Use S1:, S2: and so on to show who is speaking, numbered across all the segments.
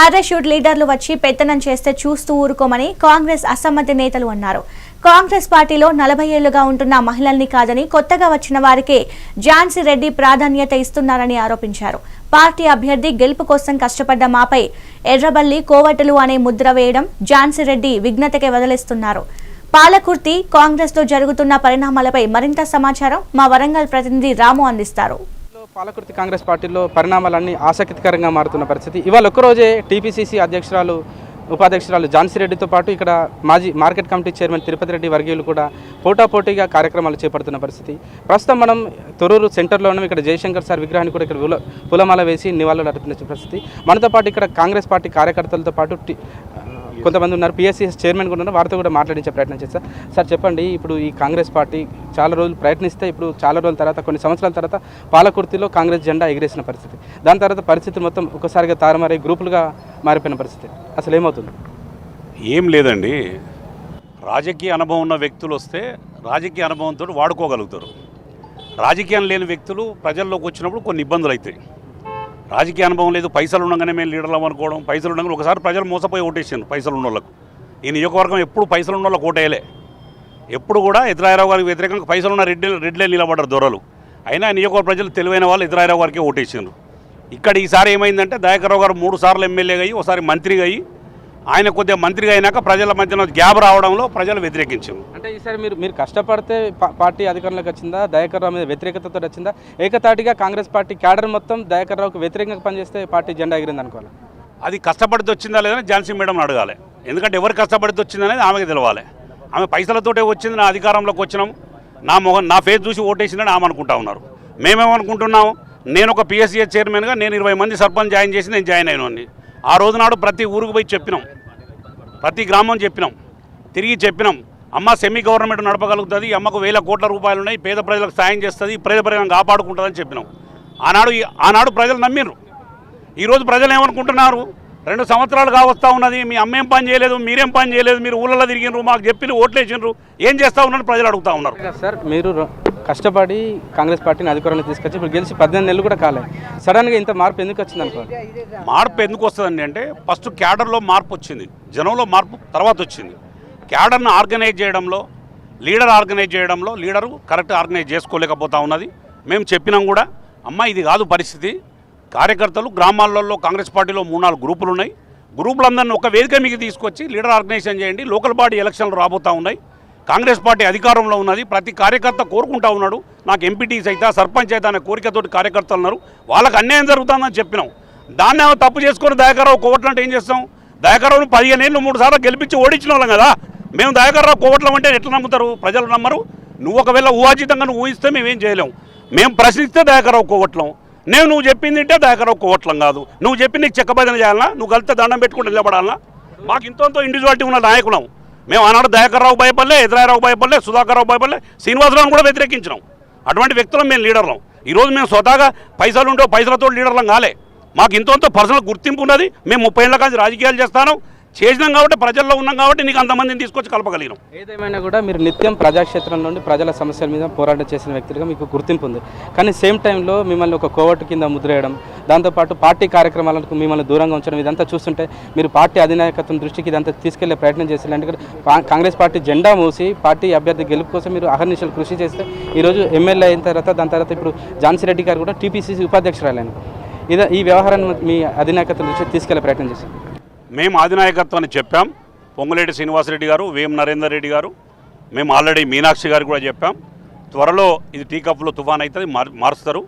S1: Parachute లీడర్లు వచ్చి పెత్తనం చేస్తే చూస్తూ ఊరుకోమని కాంగ్రెస్ అసమ్మతి నేతలు అన్నారు. కాంగ్రెస్ పార్టీలో నలభై ఏళ్ళుగా ఉంటున్న మహిళల్ని కాదని కొత్తగా వచ్చిన వారికే ఝాన్సీ రెడ్డి ప్రాధాన్యత ఇస్తున్నారని ఆరోపించారు. పార్టీ అభ్యర్థి గెలుపు కోసం కష్టపడ్డ మాపై ఎర్రబల్లి కోవటలు అనే ముద్ర వేయడం ఝాన్సీ రెడ్డి విఘ్నతకే వదిలేస్తున్నారు. పాలకుర్తి కాంగ్రెస్లో జరుగుతున్న పరిణామాలపై మరింత సమాచారం మా వరంగల్ ప్రతినిధి రాము అందిస్తారు.
S2: పాలకుర్తి కాంగ్రెస్ పార్టీలో పరిణామాలన్నీ ఆసక్తికరంగా మారుతున్న పరిస్థితి. ఇవాళ ఒక్కరోజే టీపీసీసీ అధ్యక్షురాలు ఉపాధ్యక్షురాలు ఝాన్సీ రెడ్డితో పాటు ఇక్కడ మాజీ market committee chairman Tirupati Reddy వర్గీయులు కూడా పోటాపోటీగా కార్యక్రమాలు చేపడుతున్న పరిస్థితి. ప్రస్తుతం మనం తొరూరు సెంటర్లో ఉన్నాం. ఇక్కడ జయశంకర్ సార్ విగ్రహాన్ని కూడా ఇక్కడ పులమాల పూలమాల వేసి నివాళులు అర్పించిన పరిస్థితి. మనతో పాటు ఇక్కడ కాంగ్రెస్ పార్టీ కార్యకర్తలతో పాటు కొంతమంది ఉన్నారు. పిఎస్సిఎస్ చైర్మన్ కూడా ఉన్నారు. వారితో కూడా మాట్లాడించే ప్రయత్నం చేస్తారు సార్ చెప్పండి. ఇప్పుడు ఈ కాంగ్రెస్ పార్టీ చాలా రోజులు ప్రయత్నిస్తే ఇప్పుడు చాలా రోజుల తర్వాత కొన్ని సంవత్సరాల తర్వాత పాలకుర్తిలో కాంగ్రెస్ జెండా ఎగిరేసిన పరిస్థితి. దాని తర్వాత పరిస్థితి మొత్తం ఒకసారిగా తారమారే గ్రూపులుగా మారిపోయిన పరిస్థితి. అసలు ఏమవుతుంది?
S3: ఏం లేదండి. రాజకీయ అనుభవం ఉన్న వ్యక్తులు వస్తే రాజకీయ అనుభవంతో వాడుకోగలుగుతారు. రాజకీయం లేని వ్యక్తులు ప్రజల్లోకి వచ్చినప్పుడు కొన్ని ఇబ్బందులు అవుతాయి. రాజకీయ అనుభవం లేదు పైసలు ఉండగానే మేము లీడర్లు అనుకోవడం పైసలు ఉండగానే ఒకసారి ప్రజలు మోసపోయి ఓటేసాను పైసలు ఉన్న వాళ్ళకు ఈ నియోజకవర్గం ఎప్పుడు పైసలు ఉన్న వాళ్ళకి ఓటేయలే. ఎప్పుడు కూడా ఎదురాయరావు గారికి వ్యతిరేకంగా పైసలు ఉన్న రెడ్డి రెడ్లే నిలబడ్డారు దొరలు. అయినా నియోజకవర్గ ప్రజలు తెలివైన వాళ్ళు ఎదురాయరావు గారికి ఓటేసారు ఇక్కడ ఈసారి ఏమైందంటే దయాకర్రావు గారు మూడు సార్లు ఎమ్మెల్యేగా అయ్యి ఒకసారి మంత్రిగా అయ్యి ఆయన కొద్దిగా మంత్రిగా అయినాక ప్రజల మధ్యన గ్యాప్ రావడంలో ప్రజలు వ్యతిరేకించారు
S2: అంటే ఈసారి మీరు మీరు కష్టపడితే పార్టీ అధికారంలోకి వచ్చిందా? దయాకర్ రావు మీద వ్యతిరేకతతో వచ్చిందా? ఏకతాటిగా కాంగ్రెస్ పార్టీ క్యాడర్ మొత్తం దయాకర్ రావుకు వ్యతిరేకంగా పనిచేస్తే పార్టీ జెండా ఎగిరింది అనుకోవాలి?
S3: అది కష్టపడితే వచ్చిందా లేదని ఝాన్సీ మేడం అడగాలి. ఎందుకంటే ఎవరు కష్టపడితే వచ్చిందనేది ఆమెకి తెలవాలి. ఆమె పైసలతోటే వచ్చింది నా అధికారంలోకి వచ్చినాం. నా మొహం నా ఫేస్ చూసి ఓటేసిందని ఆమె అనుకుంటా ఉన్నారు. మేమేమనుకుంటున్నాం నేను ఒక పిఎస్సీఎస్ చైర్మన్గా నేను ఇరవై మంది సర్పంచ్ జాయిన్ చేసి నేను జాయిన్ అయినాన్ని ఆ రోజు నాడు ప్రతి ఊరికి పోయి చెప్పినాం. ప్రతి గ్రామం చెప్పినాం. తిరిగి చెప్పినాం. అమ్మ సెమీ గవర్నమెంట్ నడపగలుగుతుంది. అమ్మకు వేల కోట్ల రూపాయలు ఉన్నాయి. పేద ప్రజలకు సాయం చేస్తుంది. పేద ప్రజలను కాపాడుకుంటుందని చెప్పినాం. ఆనాడు ఈ- ఆనాడు ప్రజలు నమ్మిర్రు. ఈరోజు ప్రజలు ఏమనుకుంటున్నారు? రెండు సంవత్సరాలు కావస్తా ఉన్నది. మీ అమ్మేం పని చేయలేదు మీరేం పని చేయలేదు మీరు ఊళ్ళలో తిరిగినారు మాకు చెప్పి ఓట్లేసినారు. ఏం చేస్తా ఉన్నారు ప్రజలు అడుగుతా ఉన్నారు.
S2: సార్ మీరు కష్టపడి కాంగ్రెస్ పార్టీని అధికారంలో తీసుకొచ్చి ఇప్పుడు గెలిచి పద్దెనిమిది నెలలు కూడా కాలేదు సడన్గా ఇంత మార్పు ఎందుకు వచ్చింది అనుకోవాలి
S3: మార్పు ఎందుకు వస్తుందండి అంటే ఫస్ట్ క్యాడర్లో మార్పు వచ్చింది. జనంలో మార్పు తర్వాత వచ్చింది. క్యాడర్ను ఆర్గనైజ్ చేయడంలో లీడర్ ఆర్గనైజ్ చేయడంలో లీడరు కరెక్ట్ ఆర్గనైజ్ చేసుకోలేకపోతా ఉన్నది. మేము చెప్పినాం కూడా అమ్మ ఇది కాదు పరిస్థితి కార్యకర్తలు గ్రామాలలో కాంగ్రెస్ పార్టీలో మూడు నాలుగు గ్రూపులు ఉన్నాయి. గ్రూపులందరినీ ఒక వేదిక మీకు తీసుకొచ్చి లీడర్ ఆర్గనైజేషన్ చేయండి. లోకల్ బాడీ ఎలక్షన్లు రాబోతా ఉన్నాయి. కాంగ్రెస్ పార్టీ అధికారంలో ఉన్నది. ప్రతి కార్యకర్త కోరుకుంటా ఉన్నాడు. నాకు ఎంపీటీస్ అయితే సర్పంచ్ అయితే అనే కోరికతోటి కార్యకర్తలు ఉన్నారు. వాళ్ళకి అన్యాయం జరుగుతుందని చెప్పినాం. దాన్ని తప్పు చేసుకొని దయాకరావు కోవట్లంటే ఏం చేస్తాం? దయాకరావును పదిహేను ఏళ్ళు మూడు సార్లు గెలిపించి ఓడించిన వాళ్ళం కదా. మేము దయాకర్రావు కోవట్లం అంటే ఎట్లా నమ్ముతారు? ప్రజలు నమ్మరు. నువ్వు ఒకవేళ ఊహాజీతంగా నువ్వు ఊహిస్తే మేమేం చేయలేం. మేము ప్రశ్నిస్తే దయాకరావు కోవట్లం. నేను నువ్వు చెప్పింది అంటే దయాకర్రావు కోవట్లం కాదు. నువ్వు చెప్పి నీకు చెక్కబదన చేయాలన్నా నువ్వు కలిస్తే దండం పెట్టుకుంటే నిలబడాలన్నా మాకు ఇంతో ఇండివిజువాలిటీ ఉన్న నాయకులం. మేము ఆనాడు దయాకర్రావు భయపల్లే ఎదురాయరావు భయపల్లే సుధాకర్రావు భయపల్లే శ్రీనివాసరావును కూడా వ్యతిరేకించినాం. అటువంటి వ్యక్తులం మేము లీడర్లం. ఈరోజు మేము స్వతహాగా పైసలు ఉండవు పైసలతో లీడర్లం కాలే. మాకు ఇంతో పర్సనల్ గుర్తింపు ఉన్నది. మేము ముప్పై ఏళ్ళ కాదు రాజకీయాలు చేస్తాను. చేసినాం కాబట్టి ప్రజల్లో ఉన్నాం కాబట్టి నీకు అంతమందిని తీసుకొచ్చి కలపగలిగినాం.
S2: ఏదేమైనా కూడా మీరు నిత్యం ప్రజాక్షేత్రం నుండి ప్రజల సమస్యల మీద పోరాటం చేసిన వ్యక్తులుగా మీకు గుర్తింపు ఉంది. కానీ సేమ్ టైంలో మిమ్మల్ని ఒక కోవట్ కింద ముద్రేయడం దాంతోపాటు పార్టీ కార్యక్రమాలకు మిమ్మల్ని దూరంగా ఉంచడం ఇదంతా చూస్తుంటే మీరు పార్టీ అధినాయకత్వం దృష్టికి ఇదంతా తీసుకెళ్ళే ప్రయత్నం చేస్తారు ఎందుకంటే పా- కాంగ్రెస్ పార్టీ జెండా మూసి పార్టీ అభ్యర్థి గెలుపు కోసం మీరు అహర్నిశలు కృషి చేస్తే ఈరోజు ఎమ్మెల్యే అయిన తర్వాత దాని తర్వాత ఇప్పుడు ఝాన్సీ రెడ్డి గారు కూడా టీపీసీసీ ఉపాధ్యక్షురాలని ఇదే ఈ వ్యవహారాన్ని మీ అధినాయకత్వం దృష్టికి తీసుకెళ్ళే ప్రయత్నం చేశారు.
S3: మేము ఆదినాయకత్వాన్ని చెప్పాం. పొంగులేటి శ్రీనివాసరెడ్డి గారు వేం నరేందర్ రెడ్డి గారు మేము ఆల్రెడీ మీనాక్షి గారు కూడా చెప్పాం. త్వరలో ఇది టీకప్లో తుఫాన్ అవుతుంది మారుస్తారు.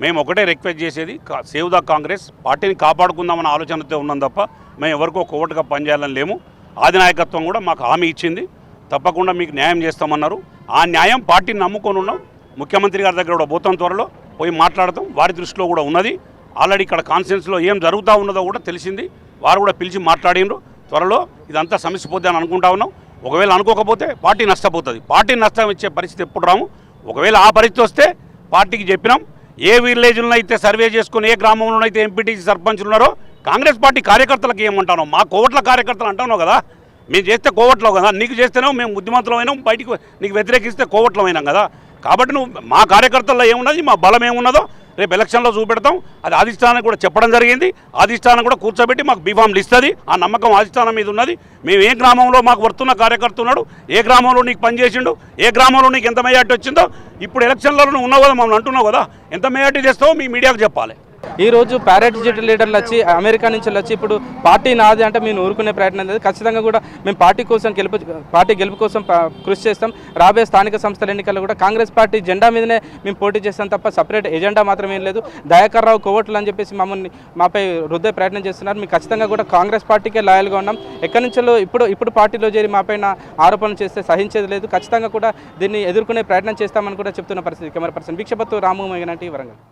S3: మేము ఒకటే రిక్వెస్ట్ చేసేది కా- సేవ్ ద కాంగ్రెస్ పార్టీని కాపాడుకుందామన్న ఆలోచనతో ఉన్నాం తప్ప మేము ఎవరికో కోవటగా పనిచేయాలని లేము. ఆదినాయకత్వం కూడా మాకు హామీ ఇచ్చింది. తప్పకుండా మీకు న్యాయం చేస్తామన్నారు. ఆ న్యాయం పార్టీని నమ్ముకొని ఉన్నాం. ముఖ్యమంత్రి గారి దగ్గర కూడా పోతాం త్వరలో పోయి మాట్లాడతాం. వారి దృష్టిలో కూడా ఉన్నది. ఆల్రెడీ ఇక్కడ కాన్ఫరెన్స్లో ఏం జరుగుతూ ఉన్నదో కూడా తెలిసింది. వారు కూడా పిలిచి మాట్లాడినరు. త్వరలో ఇదంతా సమస్య పోద్ది అని అనుకుంటా ఉన్నాం. ఒకవేళ అనుకోకపోతే పార్టీ నష్టపోతుంది. పార్టీ నష్టం ఇచ్చే పరిస్థితి ఎప్పుడు రాము? ఒకవేళ ఆ పరిస్థితి వస్తే పార్టీకి చెప్పినాం. ఏ విలేజ్లో అయితే సర్వే చేసుకుని ఏ గ్రామంలో అయితే ఎంపీటీసీ సర్పంచ్లు ఉన్నారో కాంగ్రెస్ పార్టీ కార్యకర్తలకు ఏమంటాను మా కోవట్ల కార్యకర్తలు అంటున్నావు కదా మేము చేస్తే కోవట్లో కదా నీకు చేస్తేనే మేము బుద్ధిమంతులమైనాం బయటికి నీకు వ్యతిరేకిస్తే కోవట్లమైనాం కదా. కాబట్టి నువ్వు మా కార్యకర్తల్లో ఏమున్నది మా బలం ఏమున్నదో రేపు ఎలక్షన్లో చూపెడతాం. అది అధిష్టానం కూడా చెప్పడం జరిగింది. అధిష్టానం కూడా కూర్చోబెట్టి మాకు బీఫామ్లు ఇస్తుంది ఆ నమ్మకం అధిష్టానం మీద ఉన్నది. మేము ఏ గ్రామంలో మాకు వర్తున్న కార్యకర్త ఉన్నాడు ఏ గ్రామంలో నీకు పనిచేసిండు ఏ గ్రామంలో నీకు ఎంత మేయాటి వచ్చిందో ఇప్పుడు ఎలక్షన్లలో నువ్వు ఉన్నావు కదా మమ్మల్ని అంటున్నావు కదా ఎంత మేయాటి చేస్తావో మీ మీడియాకు చెప్పాలి.
S2: ఈ రోజు పారాటిజిట్ లీడర్లు వచ్చి అమెరికా నుంచి వచ్చి ఇప్పుడు పార్టీ నాది అంటే మేము ఊరుకునే ప్రయత్నం లేదు. ఖచ్చితంగా కూడా మేము పార్టీ కోసం గెలుపు పార్టీ గెలుపు కోసం కృషి చేస్తాం. రాబోయే స్థానిక సంస్థల ఎన్నికల్లో కూడా కాంగ్రెస్ పార్టీ జెండా మీదనే మేము పోటీ చేస్తాం తప్ప సపరేట్ ఎజెండా మాత్రం ఏం లేదు. దయాకర్రావు కోవట్లు అని చెప్పేసి మమ్మల్ని మాపై రుద్దే ప్రయత్నం చేస్తున్నారు. మేము ఖచ్చితంగా కూడా కాంగ్రెస్ పార్టీకే లాయల్గా ఉన్నాం. ఎక్కడి నుంచో ఇప్పుడు ఇప్పుడు పార్టీలో చేరి మాపైన ఆరోపణలు చేస్తే సహించేది లేదు. ఖచ్చితంగా కూడా దీన్ని ఎదుర్కొనే ప్రయత్నం చేస్తామని కూడా చెప్తున్న పరిస్థితి కెమెరా పర్సన్ వీక్షపత్తు రాము మేఘనంటి వరంగల్.